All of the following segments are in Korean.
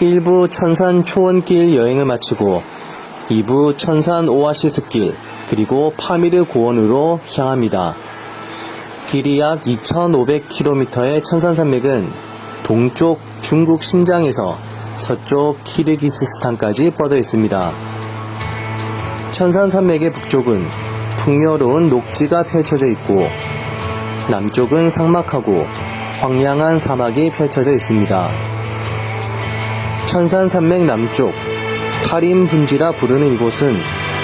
1부 천산 초원길 여행을 마치고 2부 천산 오아시스길 그리고 파미르 고원으로 향합니다. 길이 약 2,500km의 천산산맥은 동쪽 중국 신장에서 서쪽 키르기스스탄까지 뻗어 있습니다. 천산산맥의 북쪽은 풍요로운 녹지가 펼쳐져 있고 남쪽은 삭막하고 황량한 사막이 펼쳐져 있습니다. 천산산맥 남쪽 타림 분지라 부르는 이곳은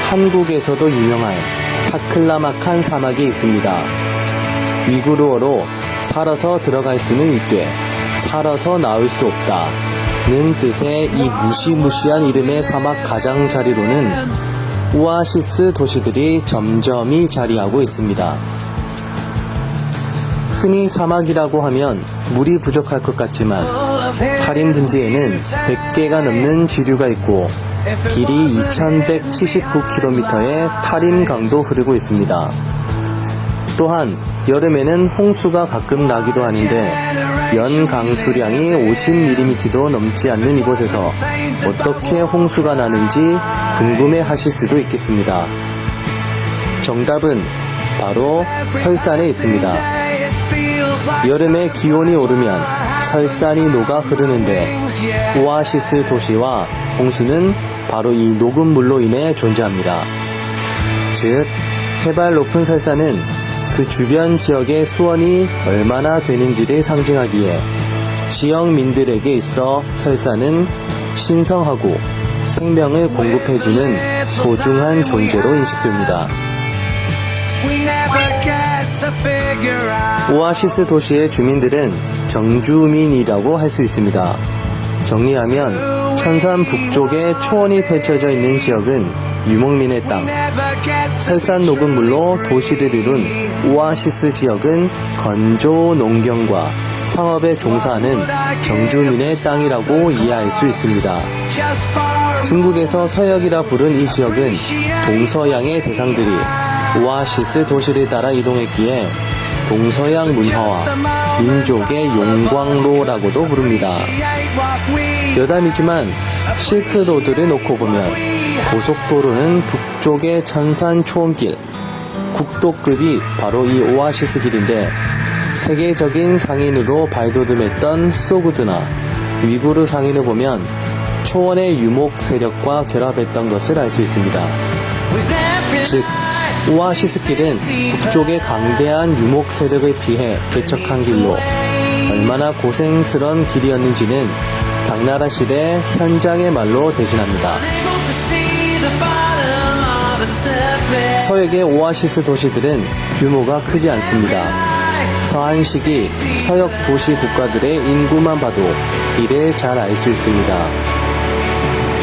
한국에서도 유명한 타클라마칸 사막이 있습니다. 위구르어로 살아서 들어갈 수는 있되 살아서 나올 수 없다. 는 뜻의 이 무시무시한 이름의 사막 가장자리로는 오아시스 도시들이 점점이 자리하고 있습니다. 흔히 사막이라고 하면 물이 부족할 것 같지만 타림 분지에는 100개가 넘는 지류가 있고 길이 2179km의 타림 강도 흐르고 있습니다. 또한 여름에는 홍수가 가끔 나기도 하는데 연 강수량이 50mm도 넘지 않는 이곳에서 어떻게 홍수가 나는지 궁금해 하실 수도 있겠습니다. 정답은 바로 설산에 있습니다. 여름에 기온이 오르면 설산이 녹아 흐르는데 오아시스 도시와 홍수는 바로 이 녹은 물로 인해 존재합니다. 즉, 해발 높은 설산은 그 주변 지역의 수원이 얼마나 되는지를 상징하기에 지역민들에게 있어 설산은 신성하고 생명을 공급해주는 소중한 존재로 인식됩니다. 오아시스 도시의 주민들은 정주민이라고 할 수 있습니다. 정리하면 천산 북쪽에 초원이 펼쳐져 있는 지역은 유목민의 땅, 설산 녹은 물로 도시를 이룬 오아시스 지역은 건조 농경과 상업에 종사하는 정주민의 땅이라고 이해할 수 있습니다. 중국에서 서역이라 부른 이 지역은 동서양의 대상들이 오아시스 도시를 따라 이동했기에 동서양 문화와 민족의 용광로라고도 부릅니다. 여담이지만 실크로드를 놓고 보면 고속도로는 북쪽의 천산 초원길, 국도급이 바로 이 오아시스 길인데 세계적인 상인으로 발돋움했던 소구드나 위구르 상인을 보면 초원의 유목 세력과 결합했던 것을 알 수 있습니다. 즉, 오아시스 길은 북쪽의 강대한 유목 세력에 비해 개척한 길로 얼마나 고생스런 길이었는지는 당나라 시대 현장의 말로 대신합니다. 서역의 오아시스 도시들은 규모가 크지 않습니다. 서한식이 서역 도시 국가들의 인구만 봐도 이를 잘 알 수 있습니다.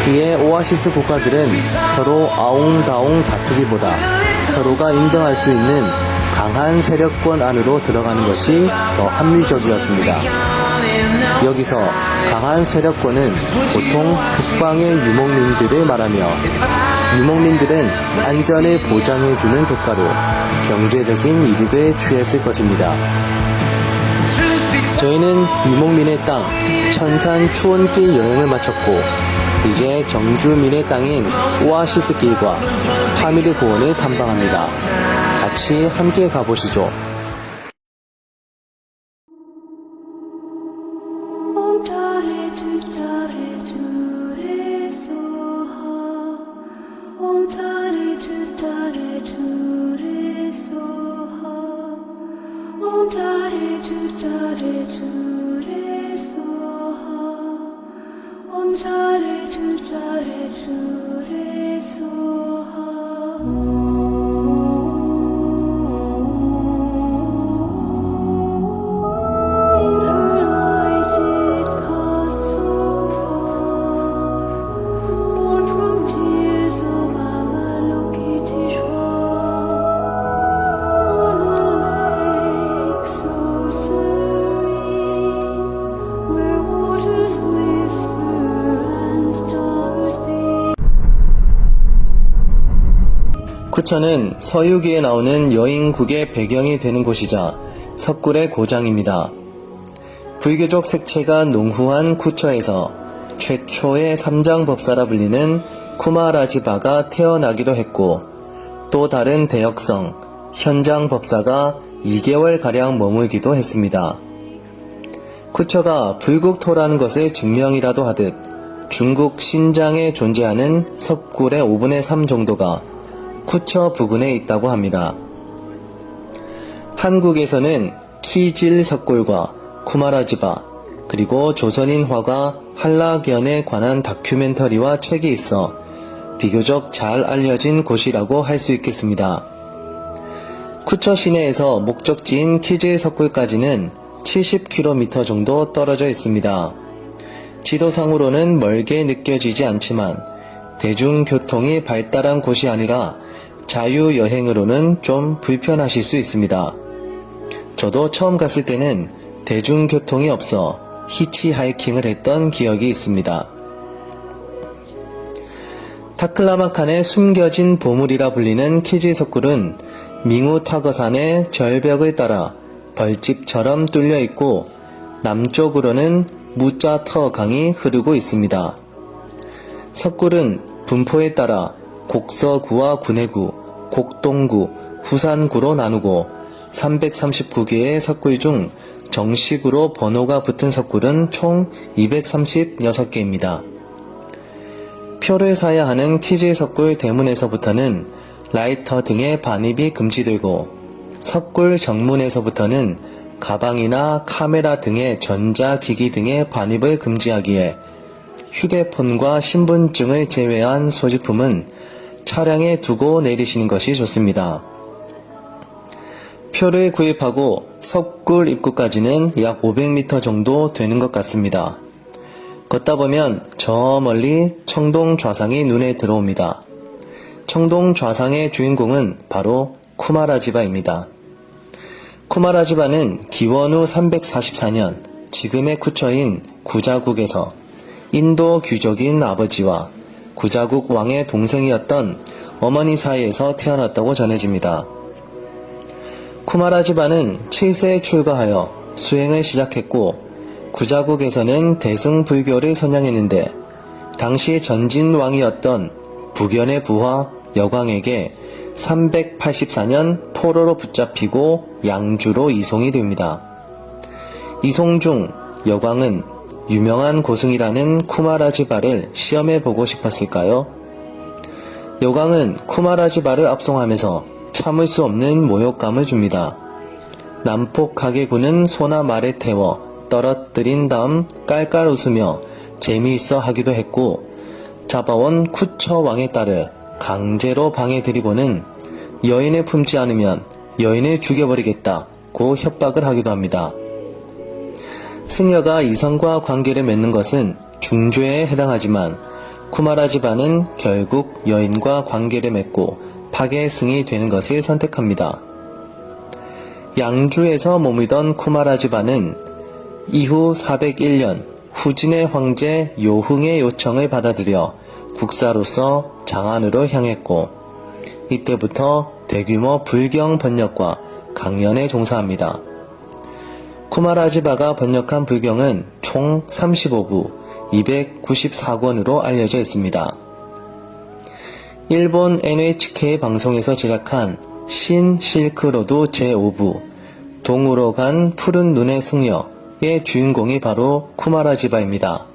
이에 오아시스 국가들은 서로 아웅다웅 다투기보다 서로가 인정할 수 있는 강한 세력권 안으로 들어가는 것이 더 합리적이었습니다. 여기서 강한 세력권은 보통 북방의 유목민들을 말하며 유목민들은 안전을 보장해주는 대가로 경제적인 이득을 취했을 것입니다. 저희는 유목민의 땅 천산 초원길 여행을 마쳤고 이제 정주민의 땅인 오아시스 길과 파미르 고원을 탐방합니다. 같이 함께 가보시죠. 쿠천은 서유기에 나오는 여인국의 배경이 되는 곳이자 석굴의 고장입니다. 불교적 색채가 농후한 쿠처에서 최초의 삼장법사라 불리는 쿠마라지바가 태어나기도 했고 또 다른 대역성 현장법사가 2개월가량 머물기도 했습니다. 쿠처가 불국토라는 것의 증명이라도 하듯 중국 신장에 존재하는 석굴의 5분의 3 정도가 쿠처 부근에 있다고 합니다. 한국에서는 키질 석굴과 쿠마라지바 그리고 조선인 화가 한라견에 관한 다큐멘터리와 책이 있어 비교적 잘 알려진 곳이라고 할 수 있겠습니다. 쿠처 시내에서 목적지인 키질 석굴까지는 70km 정도 떨어져 있습니다. 지도상으로는 멀게 느껴지지 않지만 대중교통이 발달한 곳이 아니라 자유여행으로는 좀 불편하실 수 있습니다. 저도 처음 갔을 때는 대중교통이 없어 히치하이킹을 했던 기억이 있습니다. 타클라마칸의 숨겨진 보물이라 불리는 키지석굴은 밍우 타거산의 절벽을 따라 벌집처럼 뚫려 있고 남쪽으로는 무짜터 강이 흐르고 있습니다. 석굴은 분포에 따라 곡서구와 군해구, 곡동구, 후산구로 나누고 339개의 석굴 중 정식으로 번호가 붙은 석굴은 총 236개입니다. 표를 사야 하는 키즈 석굴 대문에서부터는 라이터 등의 반입이 금지되고 석굴 정문에서부터는 가방이나 카메라 등의 전자기기 등의 반입을 금지하기에 휴대폰과 신분증을 제외한 소지품은 차량에 두고 내리시는 것이 좋습니다. 표를 구입하고 석굴 입구까지는 약 500m 정도 되는 것 같습니다. 걷다 보면 저 멀리 청동 좌상이 눈에 들어옵니다. 청동 좌상의 주인공은 바로 쿠마라지바입니다. 쿠마라지바는 기원 후 344년 지금의 쿠처인 구자국에서 인도 귀족인 아버지와 구자국 왕의 동생이었던 어머니 사이에서 태어났다고 전해집니다. 쿠마라지바는 7세에 출가하여 수행을 시작했고 구자국에서는 대승불교를 선양했는데 당시 전진 왕이었던 북연의 부하 여광에게 384년 포로로 붙잡히고 양주로 이송이 됩니다. 이송 중 여광은 유명한 고승이라는 쿠마라지바를 시험해 보고 싶었을까요? 여광은 쿠마라지바를 압송하면서 참을 수 없는 모욕감을 줍니다. 난폭하게 구는 소나 말에 태워 떨어뜨린 다음 깔깔 웃으며 재미있어 하기도 했고 잡아온 쿠처 왕의 딸을 강제로 방에 들이고는 여인을 품지 않으면 여인을 죽여버리겠다고 협박을 하기도 합니다. 승려가 이성과 관계를 맺는 것은 중죄에 해당하지만 쿠마라지바는 결국 여인과 관계를 맺고 파괴승이 되는 것을 선택합니다. 양주에서 머물던 쿠마라지바는 이후 401년 후진의 황제 요흥의 요청을 받아들여 국사로서 장안으로 향했고 이때부터 대규모 불경 번역과 강연에 종사합니다. 쿠마라지바가 번역한 불경은 총 35부 294권으로 알려져 있습니다. 일본 NHK 방송에서 제작한 신 실크로드 제5부 동으로 간 푸른 눈의 승려의 주인공이 바로 쿠마라지바입니다.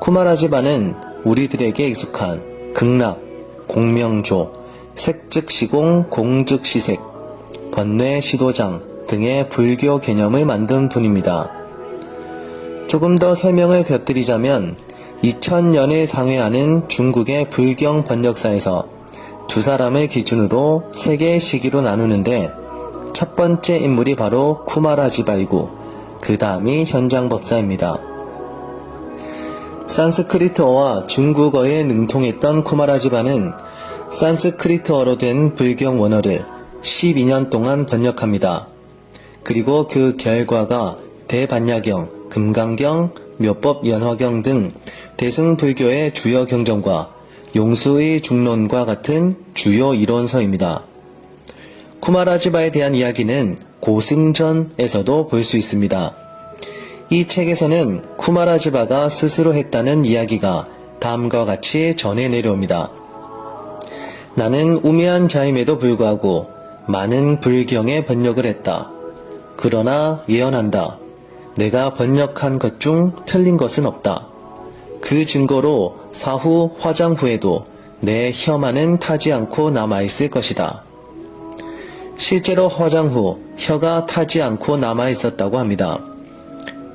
쿠마라지바는 우리들에게 익숙한 극락, 공명조, 색즉시공, 공즉시색, 번뇌 시도장 등의 불교 개념을 만든 분입니다. 조금 더 설명을 곁들이자면 2000년에 상회하는 중국의 불경 번역사에서 두 사람을 기준으로 세 개의 시기로 나누는데 첫 번째 인물이 바로 쿠마라지바이고 그 다음이 현장법사입니다. 산스크리트어와 중국어에 능통했던 쿠마라지바는 산스크리트어로 된 불경 원어를 12년 동안 번역합니다. 그리고 그 결과가 대반야경, 금강경, 묘법 연화경 등 대승불교의 주요 경전과 용수의 중론과 같은 주요 이론서입니다. 쿠마라지바에 대한 이야기는 고승전에서도 볼 수 있습니다. 이 책에서는 쿠마라지바가 스스로 했다는 이야기가 다음과 같이 전해 내려옵니다. 나는 우매한 자임에도 불구하고 많은 불경에 번역을 했다. 그러나 예언한다. 내가 번역한 것 중 틀린 것은 없다. 그 증거로 사후 화장 후에도 내 혀만은 타지 않고 남아있을 것이다. 실제로 화장 후 혀가 타지 않고 남아있었다고 합니다.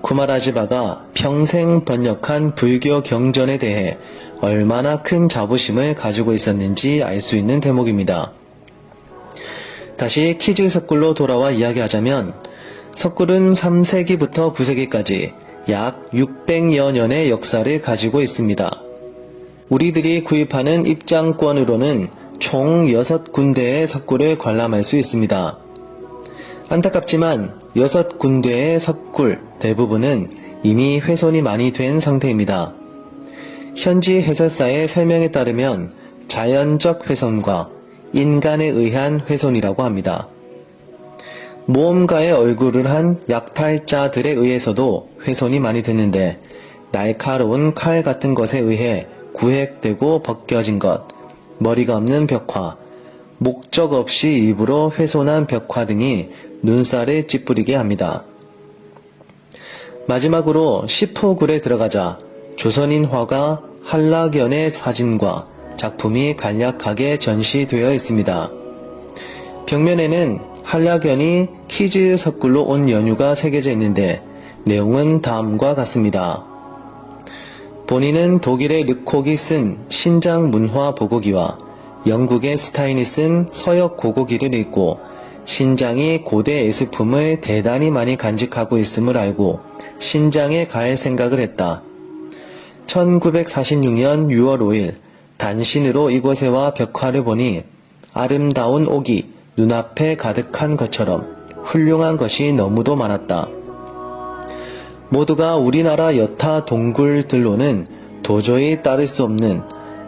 쿠마라지바가 평생 번역한 불교 경전에 대해 얼마나 큰 자부심을 가지고 있었는지 알 수 있는 대목입니다. 다시 키즈 석굴로 돌아와 이야기하자면 석굴은 3세기부터 9세기까지 약 600여 년의 역사를 가지고 있습니다. 우리들이 구입하는 입장권으로는 총 6군데의 석굴을 관람할 수 있습니다. 안타깝지만 6군데의 석굴 대부분은 이미 훼손이 많이 된 상태입니다. 현지 해설사의 설명에 따르면 자연적 훼손과 인간에 의한 훼손이라고 합니다. 모험가의 얼굴을 한 약탈자들에 의해서도 훼손이 많이 됐는데 날카로운 칼 같은 것에 의해 구획되고 벗겨진 것, 머리가 없는 벽화, 목적 없이 일부러 훼손한 벽화 등이 눈살을 찌푸리게 합니다. 마지막으로 시포굴에 들어가자 조선인 화가 한락연의 사진과 작품이 간략하게 전시되어 있습니다. 벽면에는 한락연이 키즈 석굴로 온 연유가 새겨져 있는데 내용은 다음과 같습니다. 본인은 독일의 르콕이 쓴 신장 문화 보고기와 영국의 스타인이 쓴 서역 고고기를 읽고 신장이 고대 예술품을 대단히 많이 간직하고 있음을 알고 신장에 갈 생각을 했다. 1946년 6월 5일 단신으로 이곳에 와 벽화를 보니 아름다운 옥이 눈앞에 가득한 것처럼 훌륭한 것이 너무도 많았다. 모두가 우리나라 여타 동굴들로는 도저히 따를 수 없는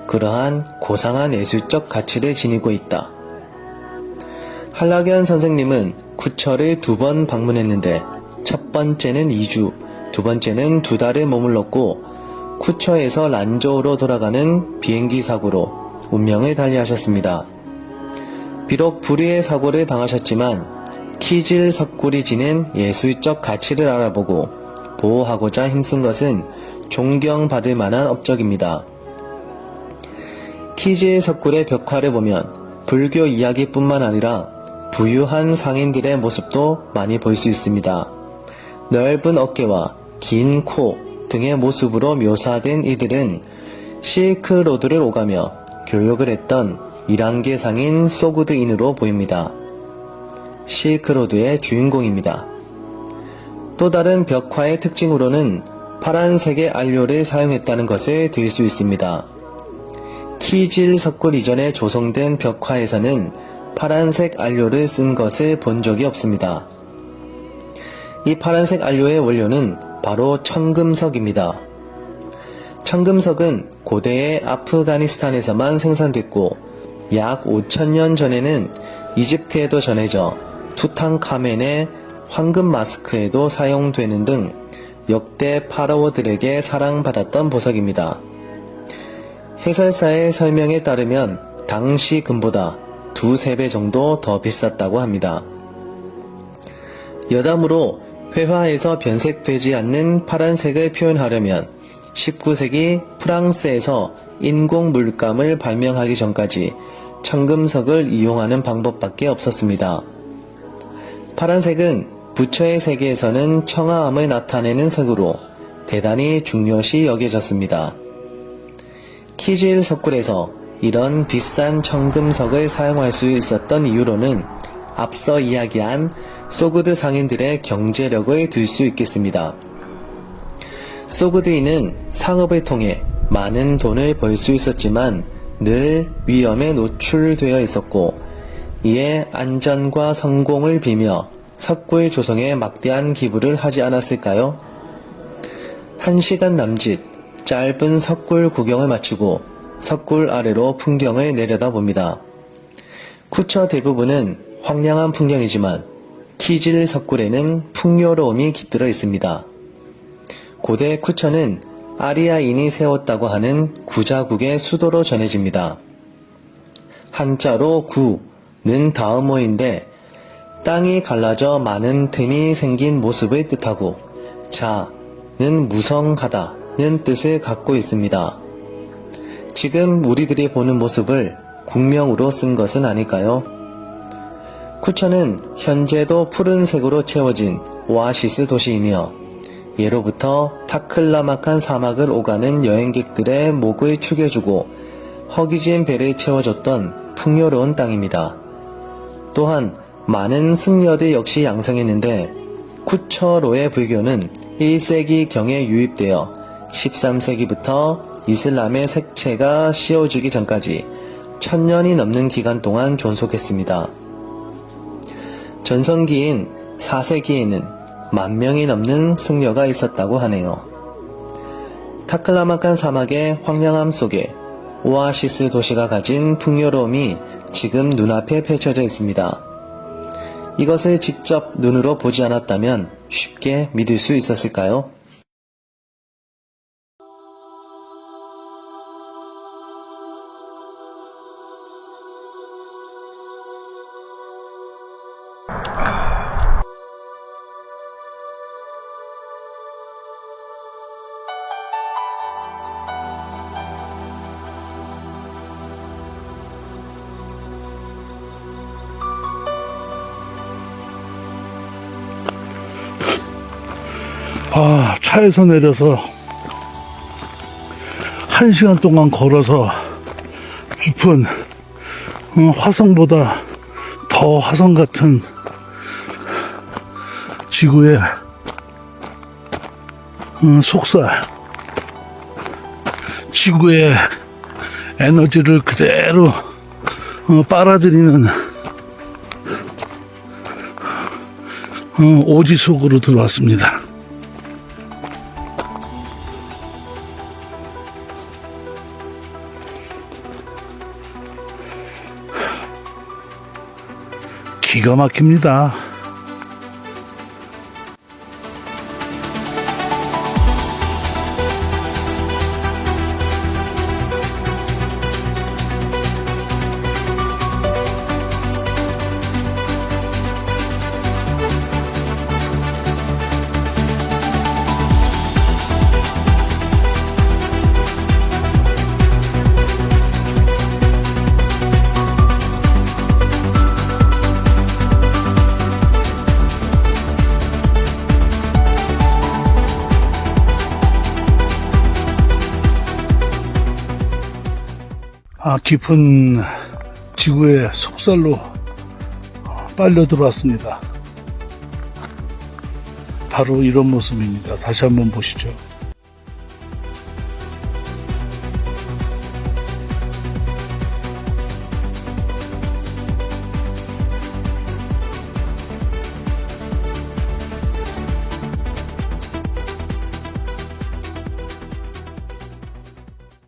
그러한 고상한 예술적 가치를 지니고 있다. 한락연 선생님은 구처를 두번 방문했는데 첫 번째는 2주, 두 번째는 두 달을 머물렀고 쿠처에서 란저우로 돌아가는 비행기 사고로 운명을 달리하셨습니다. 비록 불의의 사고를 당하셨지만 키질 석굴이 지닌 예술적 가치를 알아보고 보호하고자 힘쓴 것은 존경받을 만한 업적입니다. 키질 석굴의 벽화를 보면 불교 이야기뿐만 아니라 부유한 상인들의 모습도 많이 볼 수 있습니다. 넓은 어깨와 긴 코 등의 모습으로 묘사된 이들은 실크로드를 오가며 교육을 했던 이란계 상인 소구드인으로 보입니다. 실크로드의 주인공입니다. 또 다른 벽화의 특징으로는 파란색의 안료를 사용했다는 것을 들 수 있습니다. 키질 석굴 이전에 조성된 벽화에서는 파란색 안료를 쓴 것을 본 적이 없습니다. 이 파란색 안료의 원료는 바로 청금석입니다. 청금석은 고대의 아프가니스탄에서만 생산됐고 약 5천년 전에는 이집트에도 전해져 투탕카멘의 황금 마스크에도 사용되는 등 역대 파라오들에게 사랑받았던 보석입니다. 해설사의 설명에 따르면 당시 금보다 두세 배 정도 더 비쌌다고 합니다. 여담으로 회화에서 변색되지 않는 파란색을 표현하려면 19세기 프랑스에서 인공 물감을 발명하기 전까지 청금석을 이용하는 방법밖에 없었습니다. 파란색은 부처의 세계에서는 청아함을 나타내는 색으로 대단히 중요시 여겨졌습니다. 키질 석굴에서 이런 비싼 청금석을 사용할 수 있었던 이유로는 앞서 이야기한 소구드 상인들의 경제력을 들 수 있겠습니다. 소구드인은 상업을 통해 많은 돈을 벌 수 있었지만 늘 위험에 노출되어 있었고 이에 안전과 성공을 비며 석굴 조성에 막대한 기부를 하지 않았을까요? 한 시간 남짓 짧은 석굴 구경을 마치고 석굴 아래로 풍경을 내려다봅니다. 쿠처 대부분은 황량한 풍경이지만 키질 석굴에는 풍요로움이 깃들어 있습니다. 고대 쿠천은 아리아인이 세웠다고 하는 구자국의 수도로 전해집니다. 한자로 구는 다음어인데 땅이 갈라져 많은 틈이 생긴 모습을 뜻하고 자는 무성하다는 뜻을 갖고 있습니다. 지금 우리들이 보는 모습을 국명으로 쓴 것은 아닐까요? 쿠천은 현재도 푸른색으로 채워진 오아시스 도시이며 예로부터 타클라막한 사막을 오가는 여행객들의 목을 축여주고 허기진 배를 채워줬던 풍요로운 땅입니다. 또한 많은 승려들 역시 양성했는데 쿠처로의 불교는 1세기 경에 유입되어 13세기부터 이슬람의 색채가 씌워지기 전까지 천년이 넘는 기간 동안 존속했습니다. 전성기인 4세기에는 만 명이 넘는 승려가 있었다고 하네요. 타클라마칸 사막의 황량함 속에 오아시스 도시가 가진 풍요로움이 지금 눈앞에 펼쳐져 있습니다. 이것을 직접 눈으로 보지 않았다면 쉽게 믿을 수 있었을까요? 차에서 내려서 한 시간 동안 걸어서 깊은 어, 화성보다 더 화성 같은 지구의 어, 속살, 지구의 에너지를 그대로 어, 빨아들이는 어, 오지 속으로 들어왔습니다. 기가 막힙니다. 깊은 지구의 속살로 빨려 들어왔습니다. 바로 이런 모습입니다. 다시 한번 보시죠.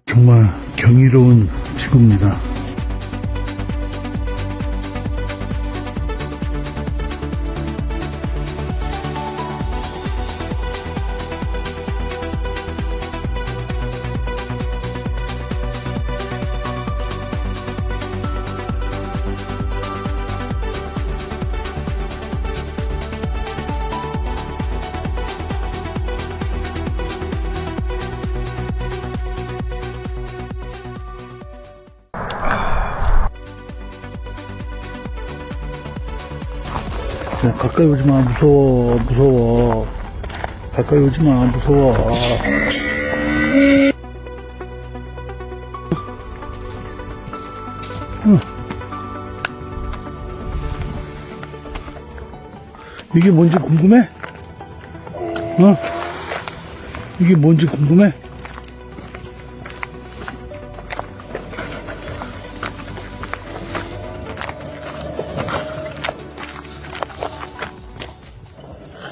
정말 경이로운 지구입니다. 가까이 오지 마. 무서워. 무서워. 가까이 오지 마. 무서워. 응. 이게 뭔지 궁금해? 어? 이게 뭔지 궁금해?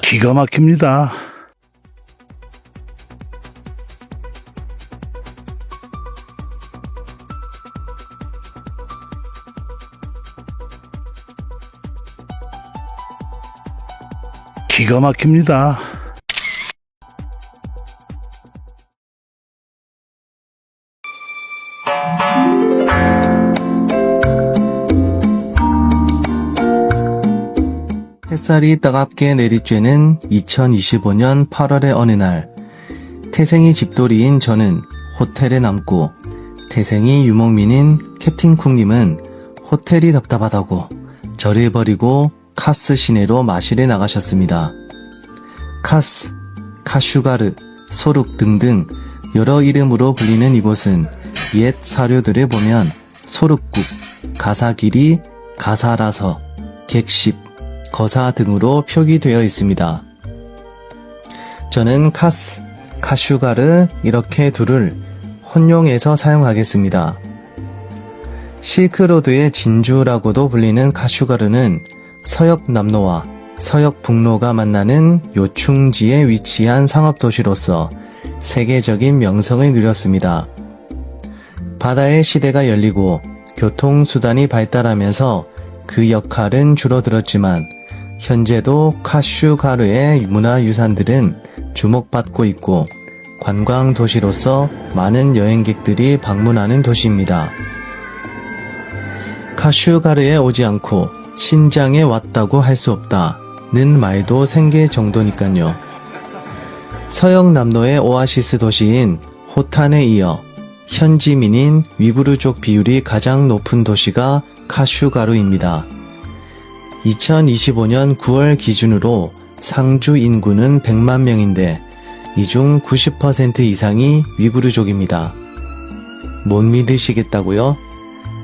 기가 막힙니다. 기가 막힙니다. 햇살이 따갑게 내리쬐는 2025년 8월의 어느 날, 태생이 집돌이인 저는 호텔에 남고, 태생이 유목민인 캡틴 쿵님은 호텔이 답답하다고 저를 버리고 카스 시내로 마실에 나가셨습니다. 카스, 카슈가르, 소룩 등등 여러 이름으로 불리는 이곳은 옛 사료들을 보면 소룩국, 가사길이, 가사라서, 객십, 거사 등으로 표기되어 있습니다. 저는 카스, 카슈가르 이렇게 둘을 혼용해서 사용하겠습니다. 실크로드의 진주라고도 불리는 카슈가르는 서역 남로와 서역 북로가 만나는 요충지에 위치한 상업도시로서 세계적인 명성을 누렸습니다. 바다의 시대가 열리고 교통수단이 발달하면서 그 역할은 줄어들었지만 현재도 카슈가르의 문화유산들은 주목받고 있고 관광 도시로서 많은 여행객들이 방문하는 도시입니다. 카슈가르에 오지 않고 신장에 왔다고 할 수 없다는 말도 생길 정도니까요. 서역 남로의 오아시스 도시인 호탄에 이어 현지민인 위구르족 비율이 가장 높은 도시가 카슈가루입니다. 2025년 9월 기준으로 상주 인구는 100만 명인데 이 중 90% 이상이 위구르족입니다. 못 믿으시겠다고요?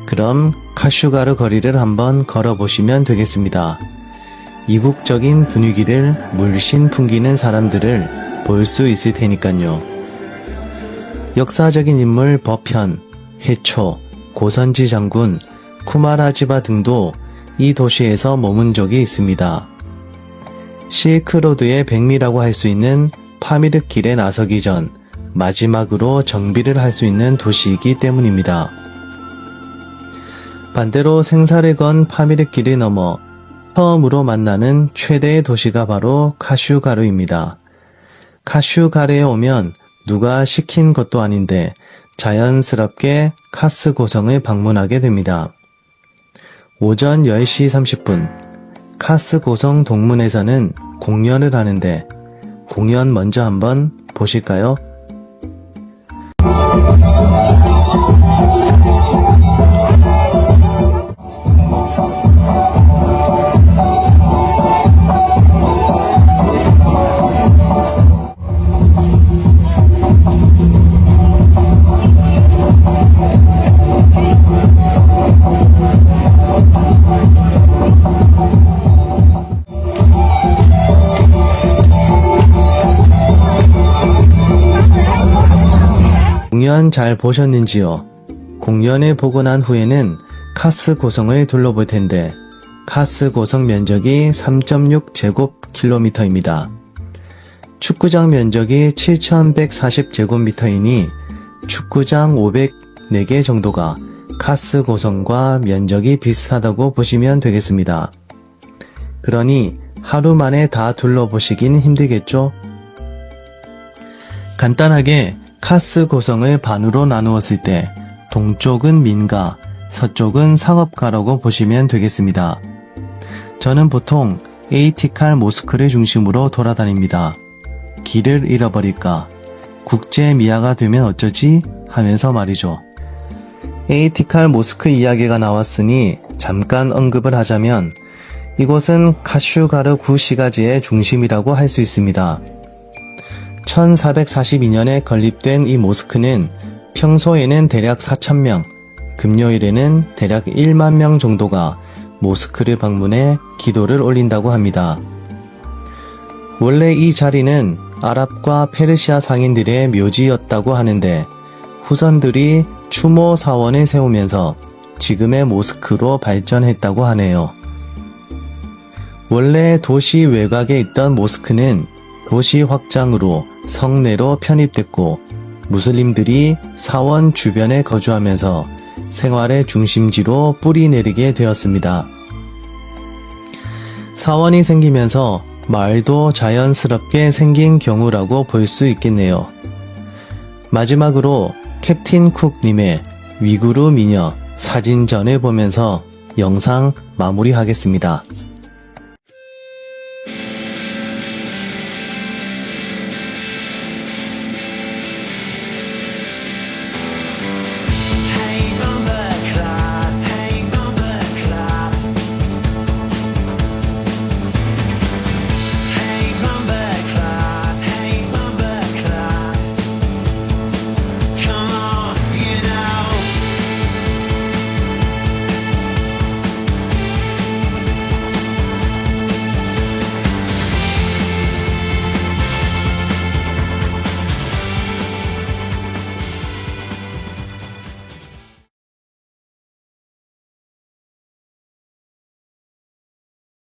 그럼 카슈가르 거리를 한번 걸어보시면 되겠습니다. 이국적인 분위기를 물씬 풍기는 사람들을 볼 수 있을 테니까요. 역사적인 인물 버편, 해초, 고선지 장군, 쿠마라지바 등도 이 도시에서 머문 적이 있습니다. 실크로드의 백미라고 할 수 있는 파미르 길에 나서기 전 마지막으로 정비를 할 수 있는 도시이기 때문입니다. 반대로 생사를 건 파미르 길을 넘어 처음으로 만나는 최대의 도시가 바로 카슈가르입니다. 카슈가르에 오면 누가 시킨 것도 아닌데 자연스럽게 카스 고성을 방문하게 됩니다. 오전 10시 30분 카스 고성 동문에서는 공연을 하는데 공연 먼저 한번 보실까요? 잘 보셨는지요? 공연을 보고 난 후에는 카스 고성을 둘러볼 텐데 카스 고성 면적이 3.6 제곱킬로미터입니다. 축구장 면적이 7,140 제곱미터이니 축구장 504개 정도가 카스 고성과 면적이 비슷하다고 보시면 되겠습니다. 그러니 하루 만에 다 둘러보시긴 힘들겠죠? 간단하게 카스 고성을 반으로 나누었을 때 동쪽은 민가, 서쪽은 상업가라고 보시면 되겠습니다. 저는 보통 에이티칼 모스크를 중심으로 돌아다닙니다. 길을 잃어버릴까? 국제 미아가 되면 어쩌지? 하면서 말이죠. 에이티칼 모스크 이야기가 나왔으니 잠깐 언급을 하자면 이곳은 카슈가르 구 시가지의 중심이라고 할 수 있습니다. 1442년에 건립된 이 모스크는 평소에는 대략 4,000명, 금요일에는 대략 1만 명 정도가 모스크를 방문해 기도를 올린다고 합니다. 원래 이 자리는 아랍과 페르시아 상인들의 묘지였다고 하는데 후손들이 추모 사원을 세우면서 지금의 모스크로 발전했다고 하네요. 원래 도시 외곽에 있던 모스크는 도시 확장으로 성내로 편입됐고 무슬림들이 사원 주변에 거주하면서 생활의 중심지로 뿌리 내리게 되었습니다. 사원이 생기면서 마을도 자연스럽게 생긴 경우라고 볼 수 있겠네요. 마지막으로 캡틴 쿡님의 위구르 미녀 사진 전을 보면서 영상 마무리하겠습니다.